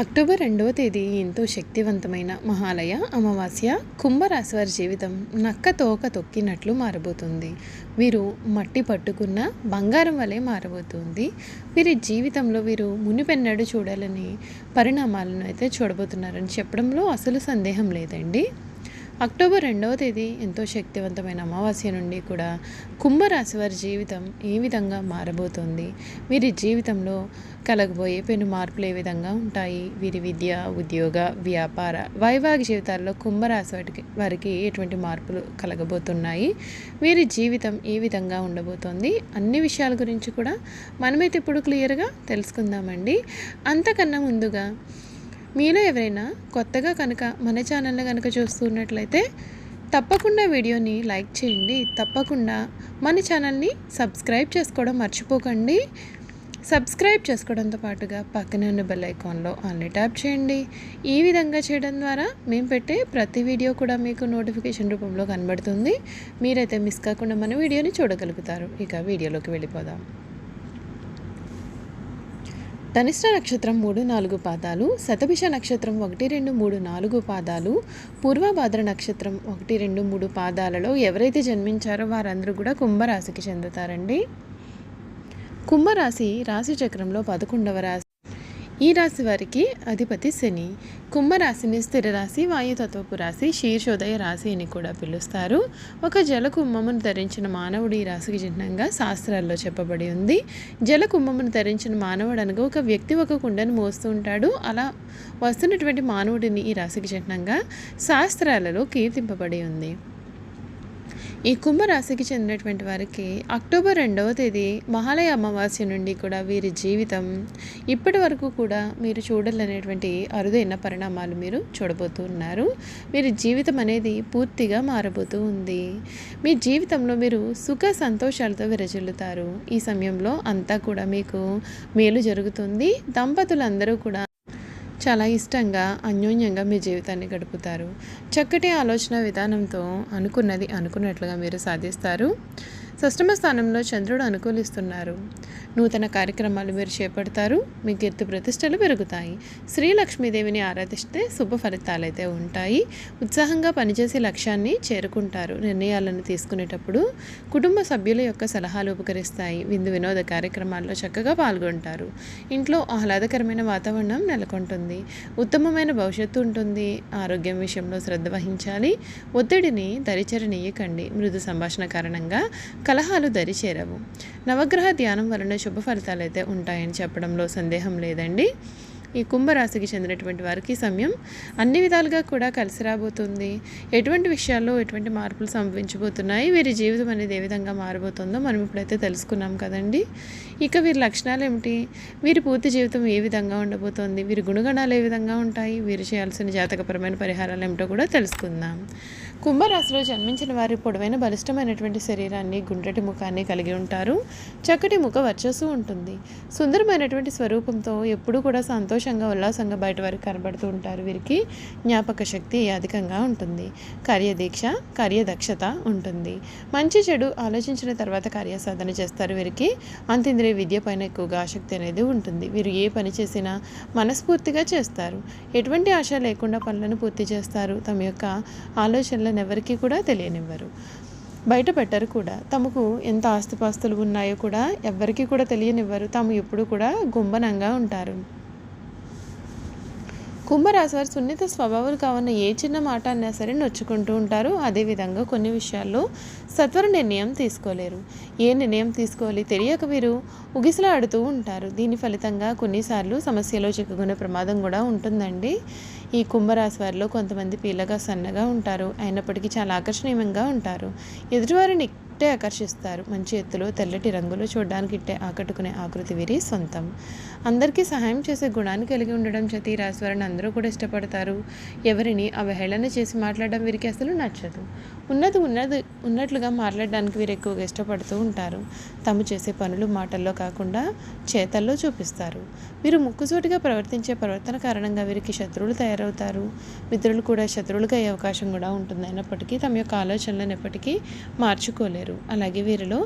October రెండవ తేదీ ఎంతో శక్తివంతమైన మహాలయ అమావాస్య కుంభరాశి వారి జీవితం నక్క తోక తొక్కినట్లు మారబోతుంది. వీరు మట్టి పట్టుకున్న బంగారం వలె మారబోతుంది. వీరి జీవితంలో వీరు మునిపెన్నడు చూడాలని పరిణామాలను అయితే చూడబోతున్నారని చెప్పడంలో అసలు సందేహం లేదండి. అక్టోబర్ రెండవ తేదీ ఎంతో శక్తివంతమైన అమావాస్య నుండి కూడా కుంభరాశి వారి జీవితం ఏ విధంగా మారబోతోంది? వీరి జీవితంలో కలగబోయే పెను మార్పులు ఏ విధంగా ఉంటాయి? వీరి విద్య ఉద్యోగ వ్యాపార వైవాహిక జీవితాల్లో కుంభరాశి వారికి వారికి ఎటువంటి మార్పులు కలగబోతున్నాయి? వీరి జీవితం ఏ విధంగా ఉండబోతోంది? అన్ని విషయాల గురించి కూడా మనమైతే ఇప్పుడు క్లియర్గా తెలుసుకుందామండి. అంతకన్నా ముందుగా మీలో ఎవరైనా కొత్తగా కనుక మన ఛానల్ని కనుక చూస్తున్నట్లయితే తప్పకుండా వీడియోని లైక్ చేయండి. తప్పకుండా మన ఛానల్ని సబ్స్క్రైబ్ చేసుకోవడం మర్చిపోకండి. సబ్స్క్రైబ్ చేసుకోవడంతో పాటుగా పక్కనే ఉన్న బెల్ ఐకాన్లో ఆన్లీ ట్యాప్ చేయండి. ఈ విధంగా చేయడం ద్వారా మేము పెట్టే ప్రతి వీడియో కూడా మీకు నోటిఫికేషన్ రూపంలో కనబడుతుంది. మీరైతే మిస్ కాకుండా మన వీడియోని చూడగలుగుతారు. ఇక వీడియోలోకి వెళ్ళిపోదాం. ధనిష్ట నక్షత్రం మూడు నాలుగు పాదాలు శతభిష నక్షత్రం ఒకటి రెండు మూడు నాలుగు పాదాలు పూర్వభాద్ర నక్షత్రం ఒకటి రెండు మూడు పాదాలలో ఎవరైతే జన్మించారో వారందరూ కూడా కుంభరాశికి చెందుతారండి. కుంభరాశి రాశి చక్రంలో పదకొండవ రాశి ఈ రాశి వారికి అధిపతి శని. కుంభరాశిని స్థిర రాశి వాయుతత్వపు రాశి శీర్షోదయ రాశి అని కూడా పిలుస్తారు. ఒక జల కుంభమును ధరించిన మానవుడు ఈ రాశికి చిహ్నంగా శాస్త్రాల్లో చెప్పబడి ఉంది. జల కుంభమును ధరించిన మానవుడు అనగా ఒక వ్యక్తి ఒక కుండను మోస్తూ ఉంటాడు. అలా వస్తున్నటువంటి మానవుడిని ఈ రాశికి చిహ్నంగా శాస్త్రాలలో కీర్తింపబడి ఉంది. ఈ కుంభరాశికి చెందినటువంటి వారికి అక్టోబర్ రెండవ తేదీ మహాలయ అమావాస్య నుండి కూడా వీరి జీవితం ఇప్పటి వరకు కూడా మీరు చూడాలనేటువంటి అరుదైన పరిణామాలు మీరు చూడబోతున్నారు. వీరి జీవితం అనేది పూర్తిగా మారబోతూ ఉంది. మీ జీవితంలో మీరు సుఖ సంతోషాలతో విరజిల్లుతారు. ఈ సమయంలో అంతా కూడా మీకు మేలు జరుగుతుంది. దంపతులందరూ కూడా చాలా ఇష్టంగా అన్యోన్యంగా మీ జీవితాన్ని గడుపుతారు. చక్కటి ఆలోచన విధానంతో అనుకున్నది అనుకున్నట్లుగా మీరు సాధిస్తారు. షష్టమ స్థానంలో చంద్రుడు అనుకూలిస్తున్నారు. నూతన కార్యక్రమాలు మీరు చేపడతారు. మీ కీర్తి ప్రతిష్టలు పెరుగుతాయి. శ్రీ లక్ష్మీదేవిని ఆరాధిస్తే శుభ ఫలితాలైతే ఉంటాయి. ఉత్సాహంగా పనిచేసే లక్ష్యాన్ని చేరుకుంటారు. నిర్ణయాలను తీసుకునేటప్పుడు కుటుంబ సభ్యుల యొక్క సలహాలు ఉపకరిస్తాయి. విందు వినోద కార్యక్రమాల్లో చక్కగా పాల్గొంటారు. ఇంట్లో ఆహ్లాదకరమైన వాతావరణం నెలకొంటుంది. ఉత్తమమైన భవిష్యత్తు ఉంటుంది. ఆరోగ్యం విషయంలో శ్రద్ధ వహించాలి. ఒత్తిడిని దరిచరనీయకండి. మృదు సంభాషణ కారణంగా కలహాలు దరిచేరవు. నవగ్రహ ధ్యానం వలన శుభ ఫలితాలు అయితే ఉంటాయని చెప్పడంలో సందేహం లేదండి. ఈ కుంభరాశికి చెందినటువంటి వారికి సమయం అన్ని విధాలుగా కూడా కలిసి రాబోతుంది. ఎటువంటి విషయాల్లో ఎటువంటి మార్పులు సంభవించబోతున్నాయి? వీరి జీవితం అనేది ఏ విధంగా మారబోతుందో మనం ఇప్పుడైతే తెలుసుకున్నాం కదండి. ఇక వీరి లక్షణాలు ఏమిటి? వీరి పూర్తి జీవితం ఏ విధంగా ఉండబోతోంది? వీరి గుణగణాలు ఏ విధంగా ఉంటాయి? వీరు చేయాల్సిన జాతకపరమైన పరిహారాలు ఏమిటో కూడా తెలుసుకుందాం. కుంభరాశిలో జన్మించిన వారి పొడవైన బలిష్టమైనటువంటి శరీరాన్ని గుండ్రటి ముఖాన్ని కలిగి ఉంటారు. చక్కటి ముఖ వర్చస్సు ఉంటుంది. సుందరమైనటువంటి స్వరూపంతో ఎప్పుడూ కూడా సంతోషంగా ఉల్లాసంగా బయట వారికి కనబడుతూ ఉంటారు. వీరికి జ్ఞాపక శక్తి అధికంగా ఉంటుంది. కార్యదీక్ష కార్యదక్షత ఉంటుంది. మంచి చెడు ఆలోచించిన తర్వాత కార్యసాధన చేస్తారు. వీరికి అంతేంద్రియ విద్య పైన ఎక్కువగా ఆసక్తి అనేది ఉంటుంది. వీరు ఏ పని చేసినా మనస్ఫూర్తిగా చేస్తారు. ఎటువంటి ఆశ లేకుండా పనులను పూర్తి చేస్తారు. తమ యొక్క ఆలోచనలను ఎవరికి కూడా తెలియనివ్వరు. బయట పెట్టరు కూడా. తమకు ఎంత ఆస్తిపాస్తులు ఉన్నాయో కూడా ఎవ్వరికీ కూడా తెలియనివ్వరు. తాము ఎప్పుడు కూడా గుంబనంగా ఉంటారు. కుంభరాశి వారు సున్నిత స్వభావాలు కావున్న ఏ చిన్న మాట అన్నా సరే నొచ్చుకుంటూ ఉంటారు. అదేవిధంగా కొన్ని విషయాల్లో సత్వర నిర్ణయం తీసుకోలేరు. ఏ నిర్ణయం తీసుకోవాలి తెలియక వీరు ఉగిసలాడుతూ ఉంటారు. దీని ఫలితంగా కొన్నిసార్లు సమస్యలో చిక్కుకునే ప్రమాదం కూడా ఉంటుందండి. ఈ కుంభరాశి వారిలో కొంతమంది పీలగా సన్నగా ఉంటారు. అయినప్పటికీ చాలా ఆకర్షణీయంగా ఉంటారు. ఎదుటివారిని ఇట్టే ఆకర్షిస్తారు. మంచి ఎత్తులో తెల్లటి రంగులు చూడడానికి ఇట్టే ఆకట్టుకునే ఆకృతి వీరి సొంతం. అందరికీ సహాయం చేసే గుణాన్ని కలిగి ఉండడం చేత ఈ రాశి వారిని అందరూ కూడా ఇష్టపడతారు. ఎవరిని అవహేళన చేసి మాట్లాడడం వీరికి అసలు నచ్చదు. ఉన్నది ఉన్నది ఉన్నట్లుగా మాట్లాడడానికి వీరు ఎక్కువగా ఇష్టపడుతూ ఉంటారు. తాము చేసే పనులు మాటల్లో కాకుండా చేతల్లో చూపిస్తారు. వీరు ముక్కుసూటిగా ప్రవర్తించే ప్రవర్తన కారణంగా వీరికి శత్రువులు తయారవుతారు. మిత్రులు కూడా శత్రువులుగా అయ్యే అవకాశం కూడా ఉంటుంది అయినప్పటికీ తమ యొక్క ఆలోచనలను ఎప్పటికీ మార్చుకోలేరు. అలాగే వీరిలో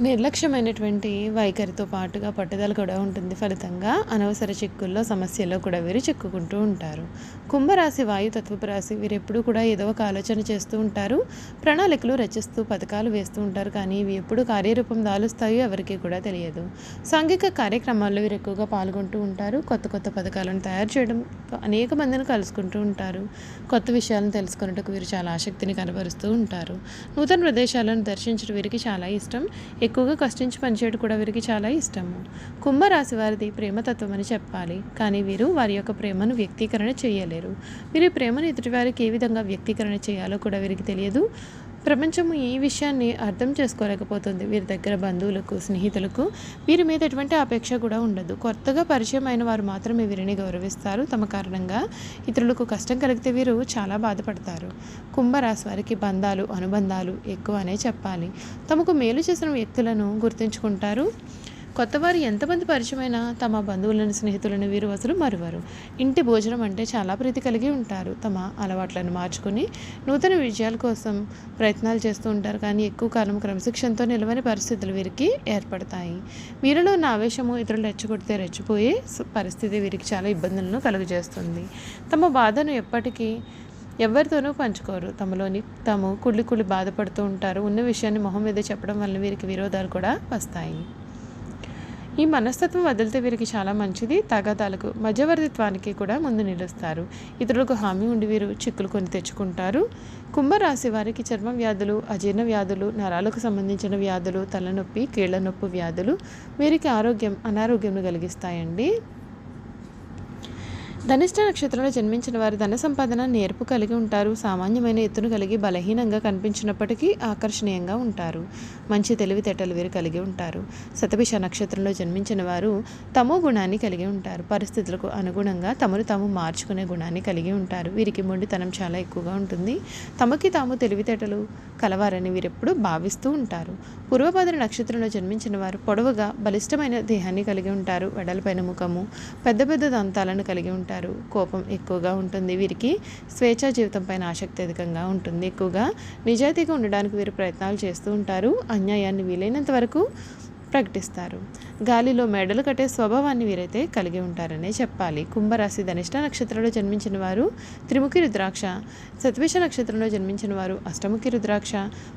నిర్లక్ష్యమైనటువంటి వైఖరితో పాటుగా పట్టుదల కూడా ఉంటుంది ఫలితంగా. అనవసర చిక్కుల్లో సమస్యల్లో కూడా వీరు చిక్కుకుంటూ ఉంటారు. కుంభరాశి వాయుతత్వపు రాశి వీరు ఎప్పుడూ కూడా ఏదో ఒక ఆలోచన చేస్తూ ఉంటారు. ప్రణాళికలు రచిస్తూ పథకాలు వేస్తూ ఉంటారు. కానీ ఇవి ఎప్పుడు కార్యరూపం దాలుస్తాయో ఎవరికీ కూడా తెలియదు. సాంఘిక కార్యక్రమాల్లో వీరు ఎక్కువగా పాల్గొంటూ ఉంటారు. కొత్త కొత్త పథకాలను తయారు చేయడం అనేక మందిని కలుసుకుంటూ ఉంటారు. కొత్త విషయాలను తెలుసుకున్నట్టుకు వీరు చాలా ఆసక్తిని కనబరుస్తూ ఉంటారు. నూతన ప్రదేశాలను దర్శించడం వీరికి చాలా ఇష్టం. ఎక్కువగా కష్టించి పనిచేయడం కూడా వీరికి చాలా ఇష్టము. కుంభరాశి వారిది ప్రేమతత్వం అని చెప్పాలి. కానీ వీరు వారి యొక్క ప్రేమను వ్యక్తీకరణ చేయలేరు. వీరి ప్రేమను ఎదుటివారికి ఏ విధంగా వ్యక్తీకరణ చేయాలో కూడా వీరికి తెలియదు. ప్రపంచము ఈ విషయాన్ని అర్థం చేసుకోలేకపోతుంది. వీరి దగ్గర బంధువులకు స్నేహితులకు వీరి మీద ఎటువంటి అపేక్ష కూడా ఉండదు. కొత్తగా పరిచయం అయిన వారు మాత్రమే వీరిని గౌరవిస్తారు. తమ కారణంగా ఇతరులకు కష్టం కలిగితే వీరు చాలా బాధపడతారు. కుంభరాశి వారికి బంధాలు అనుబంధాలు ఎక్కువ అనే చెప్పాలి. తమకు మేలు చేసిన వ్యక్తులను గుర్తుంచుకుంటారు. కొత్తవారు ఎంతమంది పరిచయమైనా తమ బంధువులను స్నేహితులను వీరు అసలు మరువరు. ఇంటి భోజనం అంటే చాలా ప్రీతి కలిగి ఉంటారు. తమ అలవాట్లను మార్చుకుని నూతన విజయాల కోసం ప్రయత్నాలు చేస్తూ ఉంటారు. కానీ ఎక్కువ కాలం క్రమశిక్షణతో నిలవని పరిస్థితులు వీరికి ఏర్పడతాయి. వీరిలో ఉన్న ఆవేశము ఇతరులు రెచ్చగొడితే రెచ్చిపోయే పరిస్థితి వీరికి చాలా ఇబ్బందులను కలుగజేస్తుంది. తమ బాధను ఎప్పటికీ ఎవరితోనూ పంచుకోరు. తమలోని తాము కుళ్ళి కుళ్ళి బాధపడుతూ ఉంటారు. ఉన్న విషయాన్ని మొహం మీద చెప్పడం వల్ల వీరికి విరోధాలు కూడా వస్తాయి. ఈ మనస్తత్వం వదిలితే వీరికి చాలా మంచిది తగాదాలకు మధ్యవర్తిత్వానికి కూడా ముందు నిలుస్తారు. ఇతరులకు హామీ ఉండి వీరు చిక్కులు కొని తెచ్చుకుంటారు. కుంభరాశి వారికి చర్మ వ్యాధులు అజీర్ణ వ్యాధులు నరాలకు సంబంధించిన వ్యాధులు తలనొప్పి కీళ్ళ నొప్పి వ్యాధులు వీరికి ఆరోగ్యం అనారోగ్యం కలిగిస్తాయండి. ధనిష్ట నక్షత్రంలో జన్మించిన వారు ధన సంపాదన నేర్పు కలిగి ఉంటారు. సామాన్యమైన ఎత్తును కలిగి బలహీనంగా కనిపించినప్పటికీ ఆకర్షణీయంగా ఉంటారు. మంచి తెలివితేటలు వీరు కలిగి ఉంటారు. శతభిష నక్షత్రంలో జన్మించిన వారు తమో గుణాన్ని కలిగి ఉంటారు. పరిస్థితులకు అనుగుణంగా తమను తాము మార్చుకునే గుణాన్ని కలిగి ఉంటారు. వీరికి మొండితనం చాలా ఎక్కువగా ఉంటుంది. తమకి తాము తెలివితేటలు కలవారని వీరెప్పుడు భావిస్తూ ఉంటారు. పూర్వభద్ర నక్షత్రంలో జన్మించిన వారు పొడవుగా బలిష్టమైన దేహాన్ని కలిగి ఉంటారు. వెడలపైన ముఖము పెద్ద పెద్ద దంతాలను కలిగి ఉంటారు. ఉంటారు కోపం ఎక్కువగా ఉంటుంది వీరికి. స్వేచ్ఛా జీవితం పైన ఆసక్తి అధికంగా ఉంటుంది ఎక్కువగా. నిజాయితీగా ఉండడానికి వీరు ప్రయత్నాలు చేస్తూ ఉంటారు. అన్యాయాన్ని వీలైనంత వరకు ప్రకటిస్తారు. గాలిలో మెడలు కట్టే స్వభావాన్ని వీరైతే కలిగి ఉంటారనే చెప్పాలి. కుంభరాశి ధనిష్ట నక్షత్రంలో జన్మించిన వారు త్రిముఖి రుద్రాక్ష సత్విష నక్షత్రంలో జన్మించిన వారు అష్టముఖి రుద్రాక్ష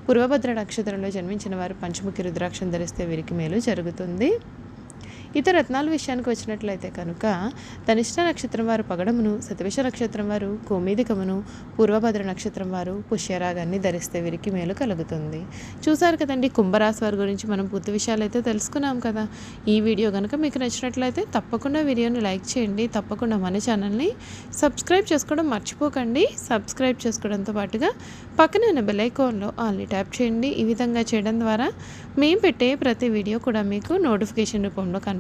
పూర్వభద్ర నక్షత్రంలో జన్మించిన వారు పంచముఖి రుద్రాక్షను ధరిస్తే వీరికి మేలు జరుగుతుంది. ఇతర రత్నాల విషయానికి వచ్చినట్లయితే కనుక ధనిష్ట నక్షత్రం వారు పగడమును శతవిష నక్షత్రం వారు కోమీదికమును పూర్వభద్ర నక్షత్రం వారు పుష్యరాగాన్ని ధరిస్తే వీరికి మేలు కలుగుతుంది. చూసారు కదండి కుంభరాశి వారి గురించి మనం పూర్తి విషయాలు అయితే తెలుసుకున్నాం కదా. ఈ వీడియో కనుక మీకు నచ్చినట్లయితే తప్పకుండా వీడియోని లైక్ చేయండి. తప్పకుండా మన ఛానల్ని సబ్స్క్రైబ్ చేసుకోవడం మర్చిపోకండి. సబ్స్క్రైబ్ చేసుకోవడంతో పాటుగా పక్కన ఉన్న బెలైకాన్లో ఆల్ని ట్యాప్ చేయండి. ఈ విధంగా చేయడం ద్వారా మేము పెట్టే ప్రతి వీడియో కూడా మీకు నోటిఫికేషన్ రూపంలో